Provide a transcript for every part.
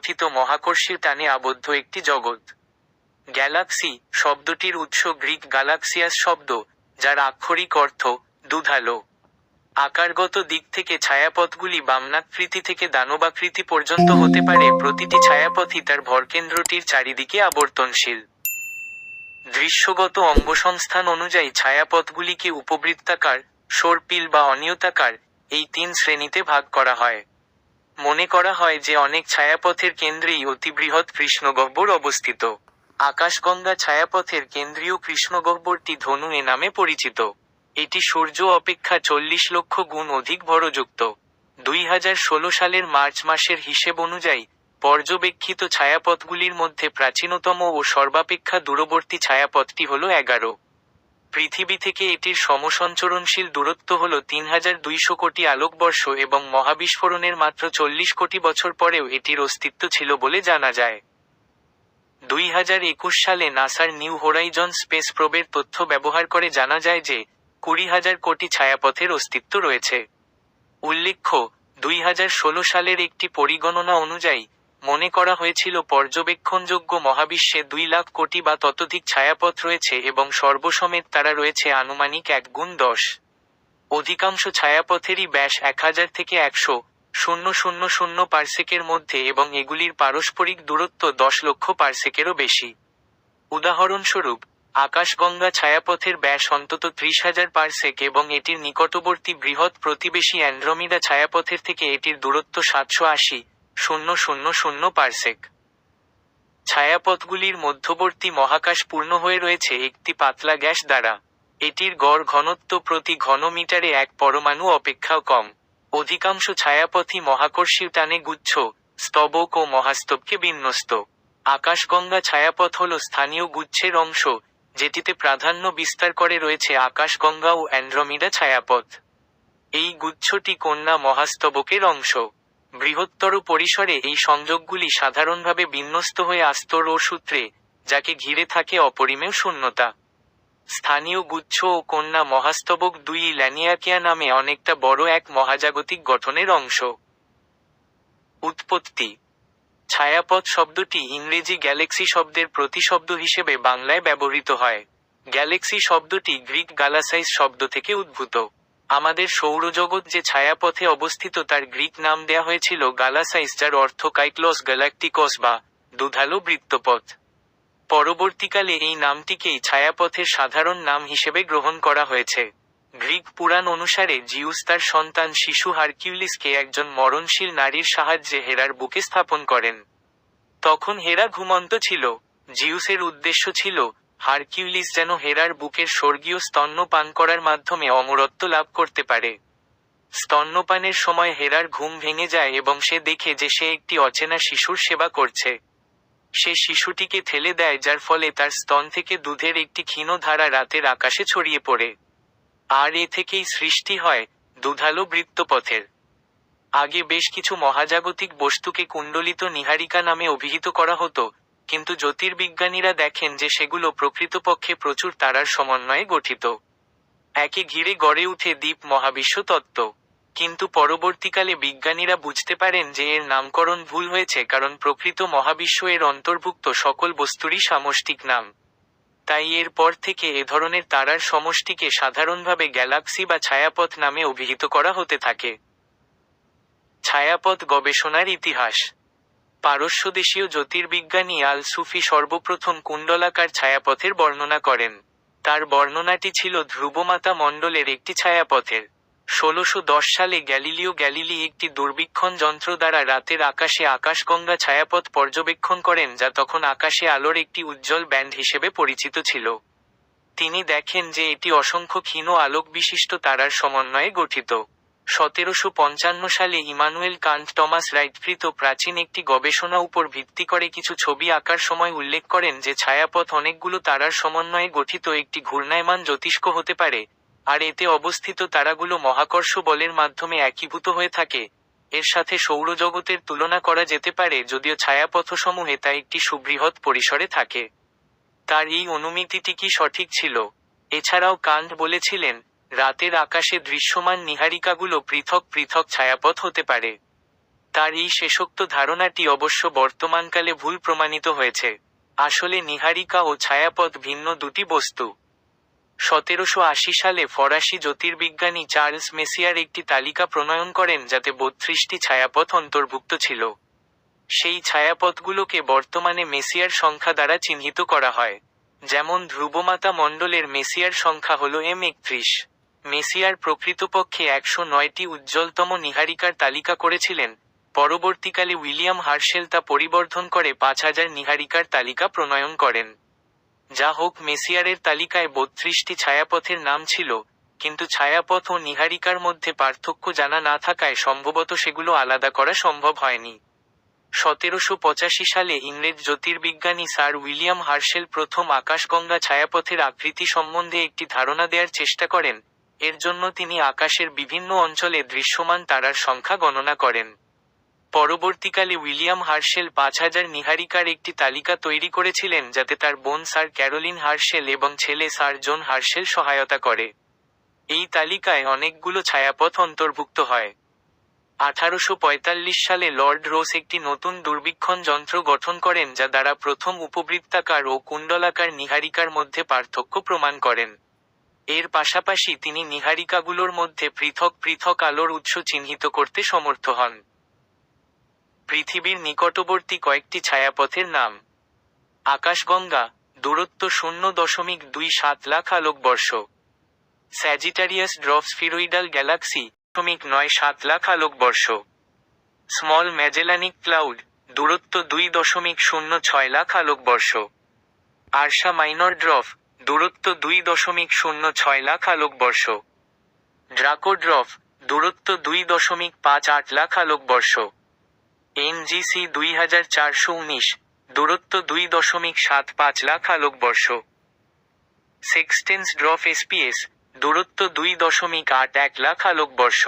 গঠিত মহাকর্ষীয় টানে আবদ্ধ একটি জগৎ। গ্যালাক্সি শব্দটির উৎস গ্রিক গ্যালাক্সিয়াস শব্দ, যার আক্ষরিক অর্থ দুধালো। আকারগত দিক থেকে ছায়াপথগুলি বামনাকৃতি থেকে দানবাকৃতি পর্যন্ত হতে পারে, প্রতিটি ছায়াপথই তার ভরকেন্দ্রটির চারিদিকে আবর্তনশীল। দৃশ্যগত অঙ্গসংস্থান অনুযায়ী ছায়াপথগুলিকে উপবৃত্তাকার, সর্পিল বা অনিয়তাকার এই তিন শ্রেণীতে ভাগ করা হয়। মনে করা হয় যে অনেক ছায়াপথের কেন্দ্রেই অতিবৃহৎ কৃষ্ণগহ্বর অবস্থিত। আকাশগঙ্গা ছায়াপথের কেন্দ্রীয় কৃষ্ণগহ্বরটি ধনু এ নামে পরিচিত। এটি সূর্য অপেক্ষা চল্লিশ লক্ষ গুণ অধিক ভরযুক্ত। দুই হাজার ষোলো সালের মার্চ মাসের হিসেব অনুযায়ী, পর্যবেক্ষিত ছায়াপথগুলির মধ্যে প্রাচীনতম ও সর্বাপেক্ষা দূরবর্তী ছায়াপথটি হল এগারো। পৃথিবী থেকে এটির সমসঞ্চরণশীল দূরত্ব হল তিন হাজার দুইশো কোটি আলোকবর্ষ এবং মহাবিস্ফোরণের মাত্র চল্লিশ কোটি বছর পরেও এটির অস্তিত্ব ছিল বলে জানা যায়। দুই হাজার একুশ সালে নাসার নিউ হোরাইজন স্পেস প্রোবের তথ্য ব্যবহার করে জানা যায় যে, কুড়ি হাজার কোটি ছায়াপথের অস্তিত্ব রয়েছে। উল্লেখ্য, দুই হাজার ষোলো সালের একটি পরিগণনা অনুযায়ী মনে করা হয়েছিল পর্যবেক্ষণযোগ্য মহাবিশ্বে দুই লাখ কোটি বা ততোধিক ছায়াপথ রয়েছে এবং সর্বসমেত তারা রয়েছে আনুমানিক এক গুণ দশ। অধিকাংশ ছায়াপথেরই ব্যাস এক হাজার থেকে একশো, শূন্য শূন্য শূন্য পার্সেকের মধ্যে এবং এগুলির পারস্পরিক দূরত্ব দশ লক্ষ পার্সেকেরও বেশি। উদাহরণস্বরূপ, আকাশগঙ্গা ছায়াপথের ব্যাস অন্তত ত্রিশ হাজার পার্সেক এবং এটির নিকটবর্তী বৃহৎ প্রতিবেশী অ্যান্ড্রোমিডা ছায়াপথের থেকে এটির দূরত্ব সাতশো আশি। শূন্য শূন্য শূন্য পার্সেক। ছায়াপথগুলির মধ্যবর্তী মহাকাশ পূর্ণ হয়ে রয়েছে একটি পাতলা গ্যাস দ্বারা। এটির গড় ঘনত্ব প্রতি ঘনমিটারে এক পরমাণু অপেক্ষাও কম। অধিকাংশ ছায়াপথই মহাকর্ষীয় টানে গুচ্ছ, স্তবক ও মহাস্তবকে বিন্যস্ত। আকাশগঙ্গা ছায়াপথ হল স্থানীয় গুচ্ছের অংশ, যেটিতে প্রাধান্য বিস্তার করে রয়েছে আকাশগঙ্গা ও অ্যান্ড্রোমিডা ছায়াপথ। এই গুচ্ছটি কন্যা মহাস্তবকের অংশ। বৃহত্তর পরিসরে এই সংযোগগুলি সাধারণভাবে বিন্যস্ত হয়ে আস্তর ও সূত্রে, যাকে ঘিরে থাকে অপরিমেয় শূন্যতা। স্থানীয় গুচ্ছ ও কন্যা মহাস্তবক দুই ল্যানিয়াকিয়া নামে অনেকটা বড় এক মহাজাগতিক গঠনের অংশ। উৎপত্তি। ছায়াপথ শব্দটি ইংরেজি গ্যালেক্সি শব্দের প্রতিশব্দ হিসেবে বাংলায় ব্যবহৃত হয়। গ্যালেক্সি শব্দটি গ্রিক গালাসাইজ শব্দ থেকে উদ্ভূত। আমাদের সৌরজগৎ যে ছায়াপথে অবস্থিত তার গ্রিক নাম দেয়া হয়েছিল গালাসাইস, যার অর্থ কাইক্লস গ্যালাকটিকস বা দুধালো বৃত্তপথ। পরবর্তীকালে এই নামটিকেই ছায়াপথের সাধারণ নাম হিসেবে গ্রহণ করা হয়েছে। গ্রিক পুরাণ অনুসারে জিউস তার সন্তান শিশু হারকিউলিসকে একজন মরণশীল নারীর সাহায্যে হেরার বুকে স্থাপন করেন। তখন হেরা ঘুমন্ত ছিল। জিউসের উদ্দেশ্য ছিল হারকিউলিস যেন হেরার বুকের স্বর্গীয় স্তন্য পান করার মাধ্যমে অমরত্ব লাভ করতে পারে। স্তন্যপানের সময় হেরার ঘুম ভেঙে যায় এবং সে দেখে যে সে একটি অচেনা শিশুর সেবা করছে। সে শিশুটিকে ঠেলে দেয়, যার ফলে তার স্তন থেকে দুধের একটি ক্ষীণ ধারা রাতের আকাশে ছড়িয়ে পড়ে। আর এ থেকেই সৃষ্টি হয় দুধালো বৃত্তপথের। আগে বেশ কিছু মহাজাগতিক বস্তুকে কুণ্ডলিত নিহারিকা নামে অভিহিত করা হতো কিন্তু জ্যোতির্বিজ্ঞানীরা দেখেন যে সেগুলো প্রকৃতপক্ষে প্রচুর তারার সমন্বয়ে গঠিত। একে ঘিরে গড়ে উঠে দ্বীপ মহাবিশ্ব তত্ত্ব। কিন্তু পরবর্তীকালে বিজ্ঞানীরা বুঝতে পারেন যে এর নামকরণ ভুল হয়েছে কারণ প্রকৃত মহাবিশ্ব এর অন্তর্ভুক্ত সকল বস্তুরই সামষ্টিক নাম। তাই এর পর থেকে এ ধরনের তারার সমষ্টিকে সাধারণভাবে গ্যালাক্সি বা ছায়াপথ নামে অভিহিত করা হতে থাকে। ছায়াপথ গবেষণার ইতিহাস। পারস্যদেশীয় জ্যোতির্বিজ্ঞানী আল সুফি সর্বপ্রথম কুণ্ডলাকার ছায়াপথের বর্ণনা করেন। তার বর্ণনাটি ছিল ধ্রুবমাতা মণ্ডলের একটি ছায়াপথের। ষোলশো সালে গ্যালিলিও গ্যালিলি একটি দুর্বীক্ষণ যন্ত্র দ্বারা রাতের আকাশে আকাশগঙ্গা ছায়াপথ পর্যবেক্ষণ করেন, যা তখন আকাশে আলোর একটি উজ্জ্বল ব্যান্ড হিসেবে পরিচিত ছিল। তিনি দেখেন যে এটি অসংখ্য ক্ষীণ আলোক বিশিষ্ট তারার সমন্বয়ে গঠিত। সতেরোশো পঞ্চান্ন সালে ইমানুয়েল কান্ট টমাস রাইটকৃত প্রাচীন একটি গবেষণা উপর ভিত্তি করে কিছু ছবি আঁকার সময় উল্লেখ করেন যে ছায়াপথ অনেকগুলো তারার সমন্বয়ে গঠিত একটি ঘূর্ণায়মান জ্যোতিষ্ক হতে পারে, আর এতে অবস্থিত তারাগুলো মহাকর্ষ বলের মাধ্যমে একীভূত হয়ে থাকে। এর সাথে সৌরজগতের তুলনা করা যেতে পারে, যদিও ছায়াপথসমূহে তা একটি সুবৃহৎ পরিসরে থাকে। তার এই অনুমিতিটি কি সঠিক ছিল? এছাড়াও কান্ট বলেছিলেন রাতের আকাশে দৃশ্যমান নিহারিকাগুলো পৃথক পৃথক ছায়াপথ হতে পারে। তার এই শেষোক্ত ধারণাটি অবশ্য বর্তমানকালে ভুল প্রমাণিত হয়েছে। আসলে নিহারিকা ও ছায়াপথ ভিন্ন দুটি বস্তু। সতেরোশো আশি সালে ফরাসি জ্যোতির্বিজ্ঞানী চার্লস মেসিয়ার একটি তালিকা প্রণয়ন করেন যাতে বত্রিশটি ছায়াপথ অন্তর্ভুক্ত ছিল। সেই ছায়াপথগুলোকে বর্তমানে মেসিয়ার সংখ্যা দ্বারা চিহ্নিত করা হয়। যেমন ধ্রুবমাতা মণ্ডলের মেসিয়ার সংখ্যা হল এম একত্রিশ। মেসিয়ার প্রকৃতপক্ষে একশো নয়টি উজ্জ্বলতম নিহারিকার তালিকা করেছিলেন। পরবর্তীকালে উইলিয়াম হার্শেল তা পরিবর্ধন করে পাঁচ হাজার নিহারিকার তালিকা প্রণয়ন করেন। যা হোক, মেসিয়ারের তালিকায় বত্রিশটি ছায়াপথের নাম ছিল, কিন্তু ছায়াপথ ও নিহারিকার মধ্যে পার্থক্য জানা না থাকায় সম্ভবত সেগুলো আলাদা করা সম্ভব হয়নি। সতেরোশো পঁচাশি সালে ইংরেজ জ্যোতির্বিজ্ঞানী স্যার উইলিয়াম হার্শেল প্রথম আকাশগঙ্গা ছায়াপথের আকৃতি সম্বন্ধে একটি ধারণা দেওয়ার চেষ্টা করেন এর জন্য তিনি আকাশের বিভিন্ন অঞ্চলে দৃশ্যমান তারার সংখ্যা গণনা করেন। পরবর্তীকালে উইলিয়াম হার্শেল পাঁচ হাজার নিহারিকার একটি তালিকা তৈরি করেছিলেন যাতে তার বোন স্যার ক্যারোলিন হার্শেল এবং ছেলে স্যার জন হার্শেল সহায়তা করে। এই তালিকায় অনেকগুলো ছায়াপথ অন্তর্ভুক্ত হয়। আঠারোশ পঁয়তাল্লিশ সালে লর্ড রোস একটি নতুন দূরবীক্ষণ যন্ত্র গঠন করেন যা দ্বারা প্রথম উপবৃত্তাকার ও কুণ্ডলাকার নিহারিকার মধ্যে পার্থক্য প্রমাণ করেন। এর পাশাপাশি তিনি নিহারিকাগুলোর মধ্যে পৃথক পৃথক আলোর উৎস চিহ্নিত করতে সমর্থ হন। পৃথিবীর নিকটবর্তী কয়েকটি ছায়াপথের নাম, আকাশগঙ্গা, দূরত্ব শূন্য দশমিক দুই সাত লাখ আলোকবর্ষ, স্যাজিটারিয়াস ড্রপ স্ফিরোইডাল গ্যালাক্সি দশমিক নয় সাত লাখ আলোকবর্ষ, স্মল ম্যাজেলানিক ক্লাউড দূরত্ব দুই দশমিক শূন্য ছয় লাখ আলোকবর্ষ আরশা মাইনর ড্রফ দূরত্ব দুই দশমিক শূন্য ছয় লাখ আলোকবর্ষ। ড্রাকো ড্রফ দূরত্ব দুই দশমিক পাঁচ আট লাখ আলোকবর্ষ। এনজিসি দুই হাজার চারশো উনিশ, দূরত্ব দুই দশমিক সাত পাঁচ লাখ আলোকবর্ষ। সেক্সটেন্স ড্রফ এসপিএস, দূরত্ব দুই দশমিক আট এক লাখ আলোকবর্ষ।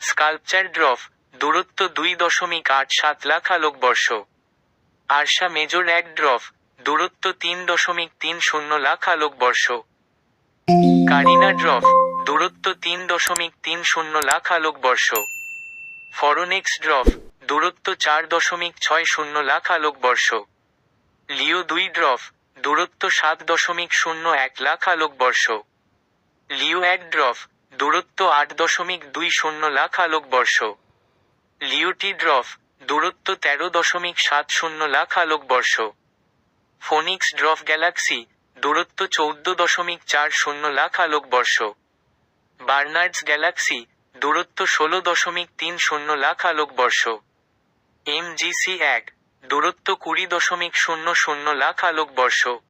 স্কাল্পচার ড্রফ, দূরত্ব দুই দশমিক আট সাত লাখ আলোকবর্ষ। আরশা মেজর এক ড্রফ দূরত্ব তিন দশমিক তিন শূন্য লাখ আলোকবর্ষ। কারিনা ড্রফ, দূরত্ব তিন দশমিক তিন শূন্য লাখ আলোকবর্ষ। ফরনেক্স ড্রফ, দূরত্ব চার দশমিক ছয় শূন্য লাখ আলোকবর্ষ। লিও দুই ড্রফ, দূরত্ব সাত দশমিক শূন্য এক লাখ আলোকবর্ষ। লিও এক ড্রফ, দূরত্ব আট দশমিক দুই শূন্য লাখ আলোকবর্ষ। লিওটি ড্রফ, দূরত্ব তেরো দশমিক সাত শূন্য লাখ আলোকবর্ষ। ফোনিক্স ড্রফ গ্যালাক্সি দূরত্ব চৌদ্দ দশমিক চার শূন্য লাখ আলোকবর্ষ। বার্নার্ডস গ্যালাক্সি দূরত্ব ষোলো দশমিক তিন শূন্য লাখ আলোকবর্ষ। এমজিসি এক দূরত্ব কুড়ি দশমিক শূন্য শূন্য লাখ আলোকবর্ষ।